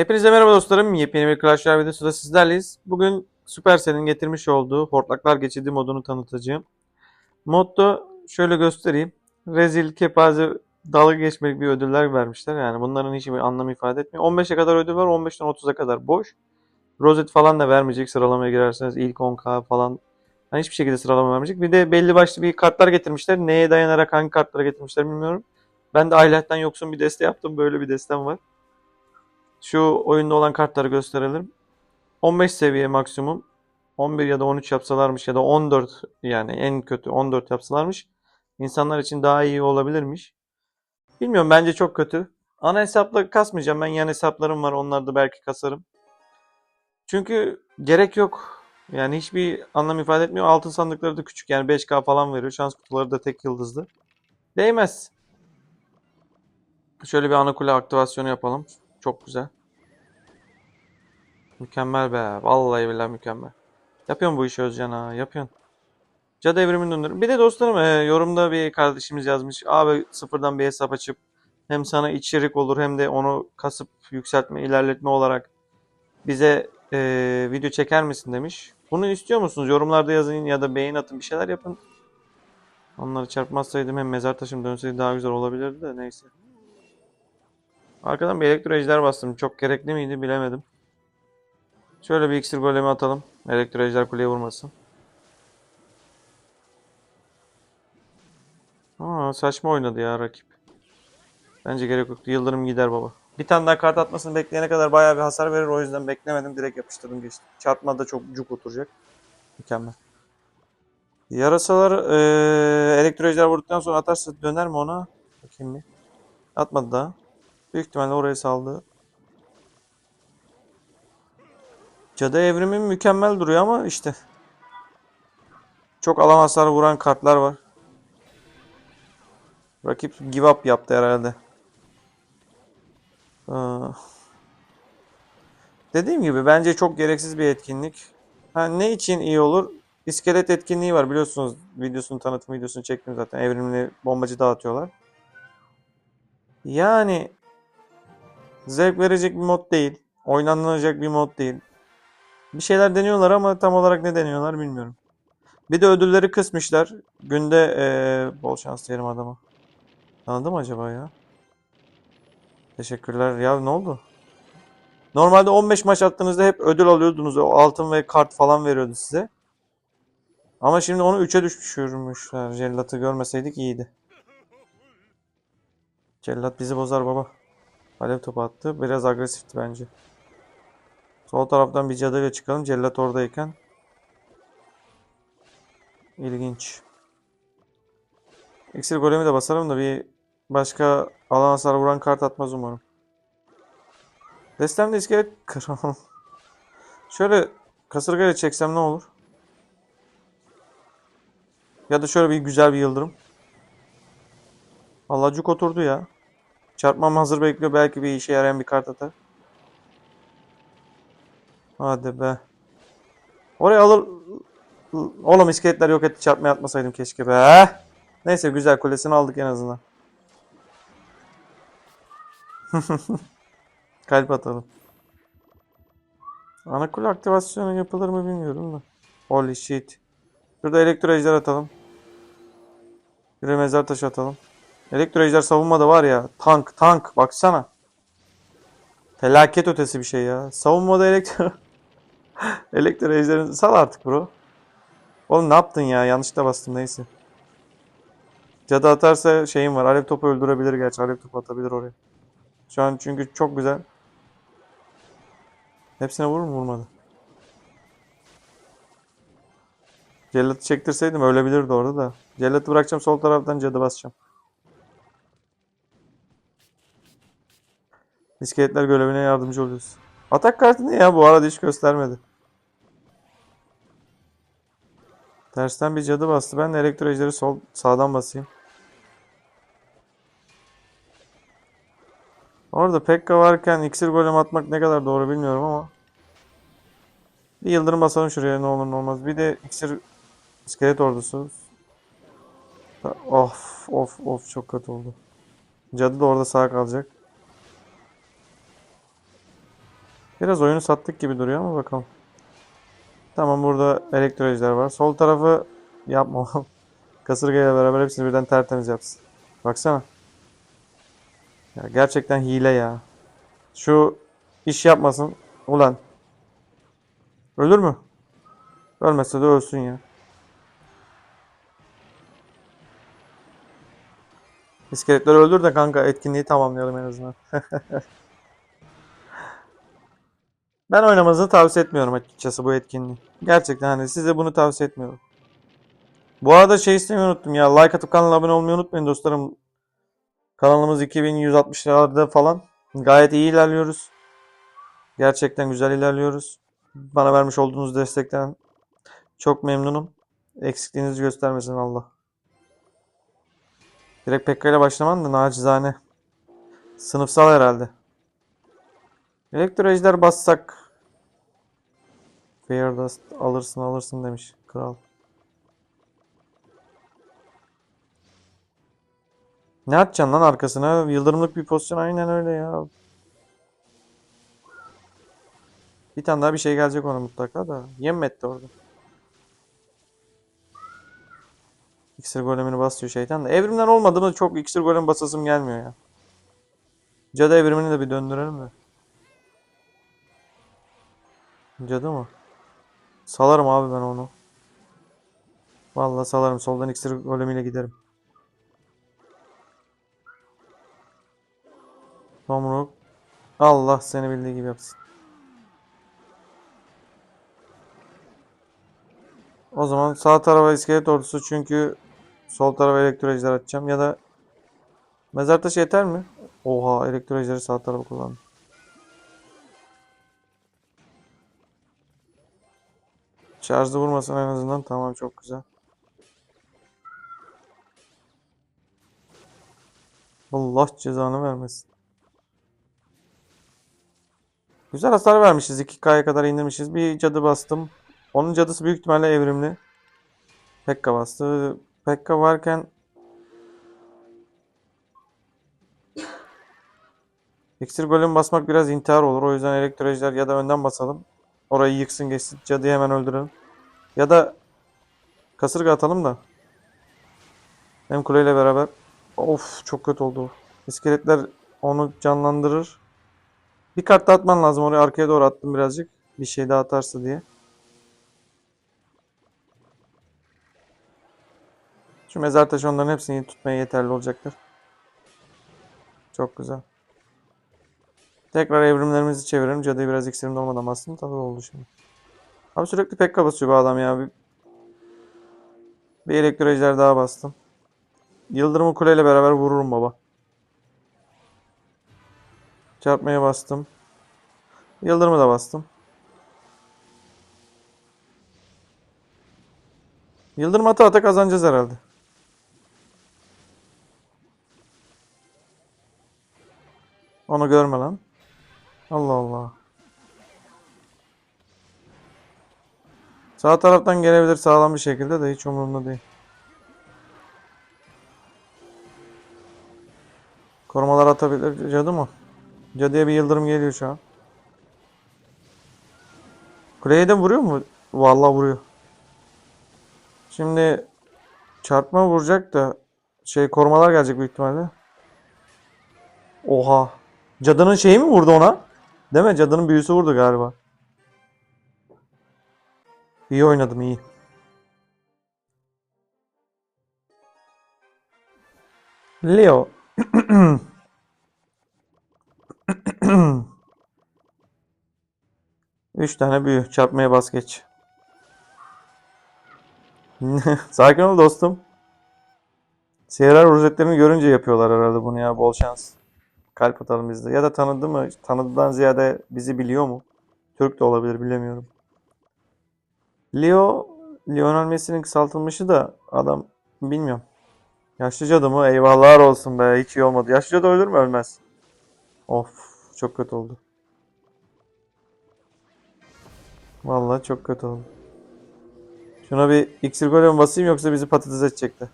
Hepinize merhaba dostlarım. Yepyeni bir Clash Royale videosunda sizlerleyiz. Bugün Supercell'in getirmiş olduğu Hortlaklar Geçidi modunu tanıtacağım. Modda şöyle göstereyim. Rezil, kepaze, dalga geçmelik bir ödüller vermişler. Yani bunların hiçbir anlam ifade etmiyor. 15'e kadar ödül var. 15'ten 30'a kadar boş. Rozet falan da vermeyecek. Sıralamaya girerseniz ilk 10k falan. Yani hiçbir şekilde sıralama vermeyecek. Bir de belli başlı bir kartlar getirmişler. Neye dayanarak hangi kartlara getirmişler bilmiyorum. Ben de Aylat'tan yoksun bir deste yaptım. Böyle bir destem var. Şu oyunda olan kartları gösterelim. 15 seviye maksimum. 11 ya da 13 yapsalarmış ya da 14 yani en kötü 14 yapsalarmış. İnsanlar için daha iyi olabilirmiş. Bilmiyorum bence çok kötü. Ana hesapla kasmayacağım. Ben yan hesaplarım var. Onlarda belki kasarım. Çünkü gerek yok. Yani hiçbir anlam ifade etmiyor. Altın sandıkları da küçük. Yani 5K falan veriyor. Şans kutuları da tek yıldızlı. Değmez. Şöyle bir ana kule aktivasyonu yapalım. Çok güzel. Mükemmel be. Vallahi billahi mükemmel. Yapıyorsun bu işi Özcan ha. Yapıyorsun. Cadı evrimini döndür. Bir de dostlarım e, yorumda bir kardeşimiz yazmış. Abi sıfırdan bir hesap açıp hem sana içerik olur hem de onu kasıp yükseltme, ilerletme olarak bize e, video çeker misin demiş. Bunu istiyor musunuz? Yorumlarda yazın ya da beğen atın bir şeyler yapın. Onları çarpmazsaydım hem mezar taşım dönseydi daha güzel olabilirdi de neyse. Arkadan bir elektro ejder bastım. Çok gerekli miydi bilemedim. Şöyle bir iksir golemi atalım. Elektro ejder kuleye vurmasın. Aa, saçma oynadı ya rakip. Bence gerek yoktu. Yıldırım gider baba. Bir tane daha kart atmasını bekleyene kadar bayağı bir hasar verir. O yüzden beklemedim. Direkt yapıştırdım geçtim. Çarpma da çok cuk oturacak. Mükemmel. Yarasalar eee elektro ejder vurduktan sonra atarsa döner mi ona? Bakayım bir. Atmadı daha. Büyük ihtimalle oraya saldı. Cadı evrimi mükemmel duruyor ama işte. Çok alan hasarı vuran kartlar var. Rakip give up yaptı herhalde. Aa. Dediğim gibi bence çok gereksiz bir etkinlik. Ha, ne için iyi olur? İskelet etkinliği var biliyorsunuz. Videosunu tanıtım videosunu çektim zaten. Evrimli bombacı dağıtıyorlar. Yani zevk verecek bir mod değil. Oynanılacak bir mod değil. Bir şeyler deniyorlar ama tam olarak ne deniyorlar bilmiyorum. Bir de ödülleri kısmışlar. Günde eee, bol şans diyelim adama. Tanıdı mı acaba ya? Teşekkürler. Ya ne oldu? Normalde 15 maç attığınızda hep ödül alıyordunuz. O altın ve kart falan veriyordu size. Ama şimdi onu 3'e düşürmüşler. Cellat'ı görmeseydik iyiydi. Cellat bizi bozar baba. Alev topu attı. Biraz agresifti bence. Sol taraftan bir cadıyla çıkalım. Cellat oradayken. İlginç. İksir golemi de basarım da bir başka alan hasarı vuran kart atmaz umarım. Destemde iskelet kral. Şöyle kasırgayla çeksem ne olur? Ya da şöyle bir güzel bir yıldırım. Vallahi cuk oturdu ya. Çarpmam hazır bekliyor. Belki bir işe yarayan bir kart atar. Hadi be. Oraya alır. Oğlum iskeletler yok etti. Çarpmaya atmasaydım keşke be. Neyse güzel kulesini aldık en azından. Kalp atalım. Ana kule aktivasyonu yapılır mı bilmiyorum da. Holy shit. Şurada elektro ejder atalım. Bir mezar taşı atalım. Elektro ejder savunmada var ya. Tank tank baksana. Felaket ötesi bir şey ya. Savunmada elektro... elektro ejderin... Sal artık bro. Oğlum ne yaptın ya? Yanlışlıkla bastım neyse. Cadı atarsa şeyim var. Alev topu öldürebilir gerçi. Alev topu atabilir oraya. Şu an çünkü çok güzel. Hepsine vurur mu? Vurmadı. Cellat'ı çektirseydim ölebilirdi orada da. Cellat'ı bırakacağım sol taraftan cadı basacağım. İskeletler görevine yardımcı oluyoruz. Atak kartı ne ya bu arada hiç göstermedi. Tersten bir cadı bastı. Ben de elektro ejderi sol sağdan basayım. Orada Pekka varken iksir golem atmak ne kadar doğru bilmiyorum ama. Bir yıldırım basalım şuraya ne olur ne olmaz. Bir de iksir iskelet ordusu. Of of of çok kötü oldu. Cadı da orada sağ kalacak. Biraz oyunu sattık gibi duruyor ama bakalım. Tamam burada elektrolojiler var. Sol tarafı yapma. Kasırgayla beraber hepsini birden tertemiz yapsın. Baksana. Ya gerçekten hile ya. Şu iş yapmasın. Ulan. Ölür mü? Ölmezse de ölsün ya. İskeletleri öldür de kanka etkinliği tamamlayalım en azından. Ben oynamanızı tavsiye etmiyorum açıkçası bu etkinliği. Gerçekten hani size bunu tavsiye etmiyorum. Bu arada şey istemeyi unuttum ya. Like atıp kanala abone olmayı unutmayın dostlarım. Kanalımız 2160'larda falan. Gayet iyi ilerliyoruz. Gerçekten güzel ilerliyoruz. Bana vermiş olduğunuz destekten çok memnunum. Eksikliğinizi göstermesin Allah. Direkt Pekka ile başlamam da nacizane. Sınıfsal herhalde. Elektroejder bassak. Fairdust alırsın alırsın demiş kral. Ne atacaksın lan arkasına? Yıldırımlık bir pozisyon aynen öyle ya. Bir tane daha bir şey gelecek ona mutlaka da. Yem etti orada. İksir golemini basıyor şeytan da. Evrimler olmadı mı çok iksir golem basasım gelmiyor ya. Cadı evrimini de bir döndürelim de. Cadı mı? Salarım abi ben onu. Vallahi salarım. Soldan iksir golemiyle giderim. Tomruk. Allah seni bildiği gibi yapsın. O zaman sağ tarafa iskelet ordusu çünkü sol tarafa elektrolojiler atacağım ya da mezar taşı yeter mi? Oha elektrolojileri sağ tarafa kullandım. Şarjı vurmasın en azından. Tamam çok güzel. Allah cezanı vermesin. Güzel hasar vermişiz. 2K'ya kadar indirmişiz. Bir cadı bastım. Onun cadısı büyük ihtimalle evrimli. Pekka bastı. Pekka varken İksir golem basmak biraz intihar olur. O yüzden elektrolojiler ya da önden basalım. Orayı yıksın geçsin. Cadıyı hemen öldürelim. Ya da kasırga atalım da. Hem kuleyle beraber. Of çok kötü oldu. İskeletler onu canlandırır. Bir kart daha atman lazım. Oraya arkaya doğru attım birazcık. Bir şey daha atarsa diye. Şu mezar taşı onların hepsini tutmaya yeterli olacaktır. Çok güzel. Tekrar evrimlerimizi çevirelim. Cadıyı biraz iksirimde olmadan bastım. Tabii oldu şimdi. Abi sürekli pekka basıyor bu adam ya. Bir, bir elektrolojiler daha bastım. Yıldırımı kuleyle beraber vururum baba. Çarpmaya bastım. Yıldırımı da bastım. Yıldırım ata ata kazanacağız herhalde. Onu görme lan. Allah Allah. Sağ taraftan gelebilir sağlam bir şekilde de hiç umurumda değil. Korumalar atabilir cadı mı? Cadıya bir yıldırım geliyor şu an. Kuleye de vuruyor mu? Vallahi vuruyor. Şimdi çarpma vuracak da şey korumalar gelecek büyük ihtimalle. Oha. Cadının şeyi mi vurdu ona? Değil mi? Cadının büyüsü vurdu galiba. İyi oynadım iyi. Leo. Üç tane büyü. Çarpmaya bas geç. Sakin ol dostum. Seyirler rozetlerini görünce yapıyorlar herhalde bunu ya. Bol şans. Kalp atalım biz de. Ya da tanıdı mı? Tanıdıdan ziyade bizi biliyor mu? Türk de olabilir bilemiyorum. Leo, Lionel Messi'nin kısaltılmışı da adam bilmiyorum. Yaşlı cadı mı? Eyvahlar olsun be. Hiç iyi olmadı. Yaşlı cadı ölür mü? Ölmez. Of. Çok kötü oldu. Vallahi çok kötü oldu. Şuna bir iksir golem basayım yoksa bizi patates edecekler.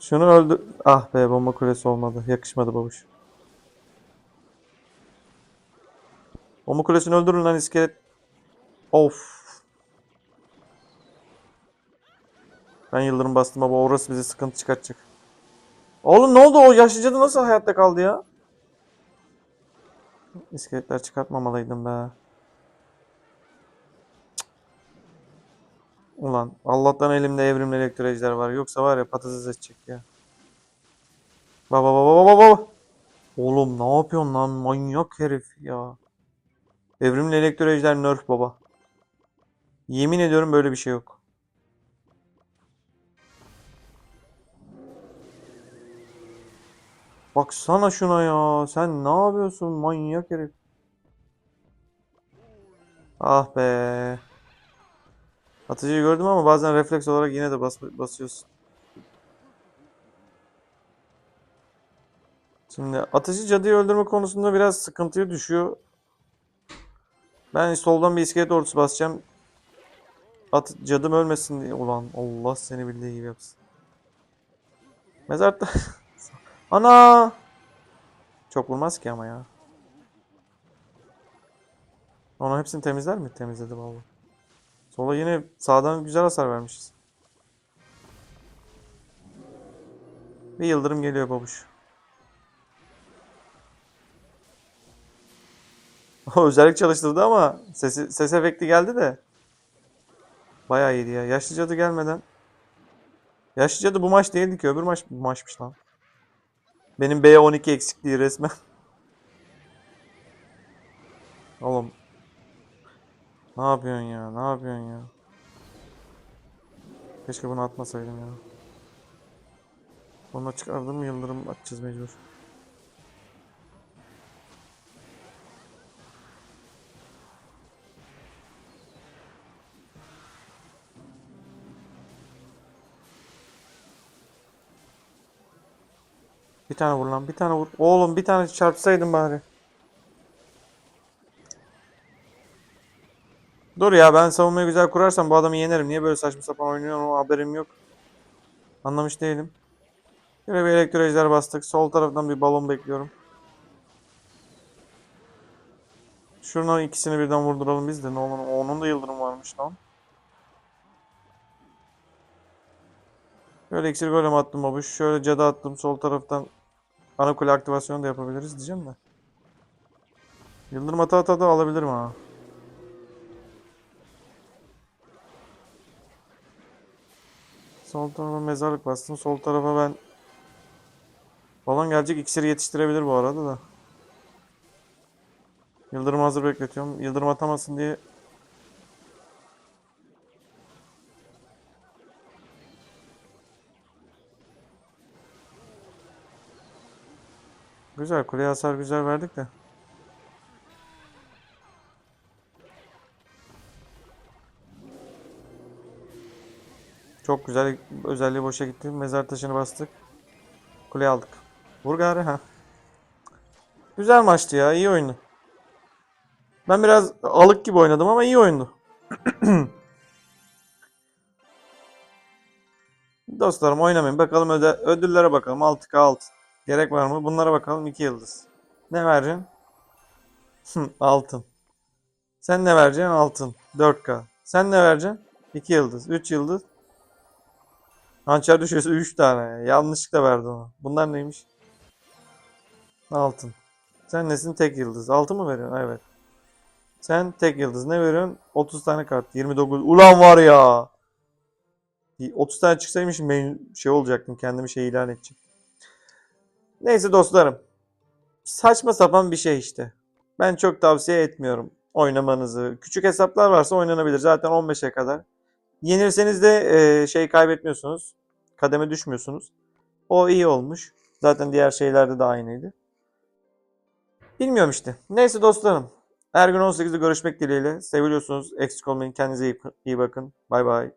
Şunu öldür... Ah be bomba kulesi olmadı. Yakışmadı babuş. Bomba kulesini öldürün lan iskelet. Of. Ben yıldırım bastım ama orası bize sıkıntı çıkartacak. Oğlum ne oldu o yaşlı cadı nasıl hayatta kaldı ya? İskeletler çıkartmamalıydım be. Ulan Allah'tan elimde evrimli elektrojler var. Yoksa var ya patates edecek ya. Baba baba baba baba. Oğlum ne yapıyorsun lan manyak herif ya. Evrimli elektrojler nerf baba. Yemin ediyorum böyle bir şey yok. Baksana şuna ya. Sen ne yapıyorsun manyak herif. Ah be. Atıcıyı gördüm ama bazen refleks olarak yine de bas basıyorsun. Şimdi atıcı cadıyı öldürme konusunda biraz sıkıntıya düşüyor. Ben soldan bir iskelet ordusu basacağım. At cadım ölmesin diye. Ulan Allah seni bildiği gibi yapsın. Mezar ta- Ana! Çok vurmaz ki ama ya. Onun hepsini temizler mi? Temizledi vallahi. Sola yine sağdan güzel hasar vermişiz. Bir yıldırım geliyor babuş. O özellik çalıştırdı ama sesi, ses efekti geldi de. Bayağı iyiydi ya. Yaşlı cadı gelmeden. Yaşlı cadı bu maç değildi ki. Öbür maç bu maçmış lan. Benim B12 eksikliği resmen. Oğlum. Ne yapıyorsun ya? Ne yapıyorsun ya? Keşke bunu atmasaydım ya. Onu çıkardım yıldırım atacağız mecbur. Bir tane vur lan bir tane vur. Oğlum bir tane çarpsaydın bari. Dur ya ben savunmayı güzel kurarsam bu adamı yenerim. Niye böyle saçma sapan oynuyor o haberim yok. Anlamış değilim. Şöyle bir elektrojler bastık. Sol taraftan bir balon bekliyorum. Şuradan ikisini birden vurduralım biz de. Ne olur. Onun da yıldırım varmış lan. Şöyle iksir golem attım babuş. Şöyle cadı attım sol taraftan. Ana kule aktivasyonu da yapabiliriz diyeceğim de. Yıldırım ata ata da alabilirim ha. Sol tarafa mezarlık bastım. Sol tarafa ben balon gelecek iksiri yetiştirebilir bu arada da. Yıldırım hazır bekletiyorum. Yıldırım atamasın diye Güzel kuleye hasar güzel verdik de. Çok güzel özelliği boşa gitti. Mezar taşını bastık. Kuleye aldık. Vur ha. Güzel maçtı ya. iyi oyundu. Ben biraz alık gibi oynadım ama iyi oyundu. Dostlarım oynamayın. Bakalım öde ödüllere bakalım. 6K 6. Gerek var mı? Bunlara bakalım. 2 yıldız. Ne vereceksin? Altın. Sen ne vereceksin? Altın. 4K. Sen ne vereceksin? 2 yıldız. 3 yıldız. Hançer düşüyorsa 3 tane. Yanlışlıkla verdi onu. Bunlar neymiş? Altın. Sen nesin? Tek yıldız. Altın mı veriyorsun? Evet. Sen tek yıldız. Ne veriyorsun? 30 tane kart. 29. Ulan var ya. 30 tane çıksaymış şey olacaktım. Kendimi şey ilan edecek. Neyse dostlarım. Saçma sapan bir şey işte. Ben çok tavsiye etmiyorum oynamanızı. Küçük hesaplar varsa oynanabilir. Zaten 15'e kadar. Yenirseniz de e, şey kaybetmiyorsunuz. Kademe düşmüyorsunuz. O iyi olmuş. Zaten diğer şeylerde de aynıydı. Bilmiyorum işte. Neyse dostlarım. Her gün 18'de görüşmek dileğiyle. Seviliyorsunuz. Eksik olmayın. Kendinize iyi, iyi bakın. Bay bay.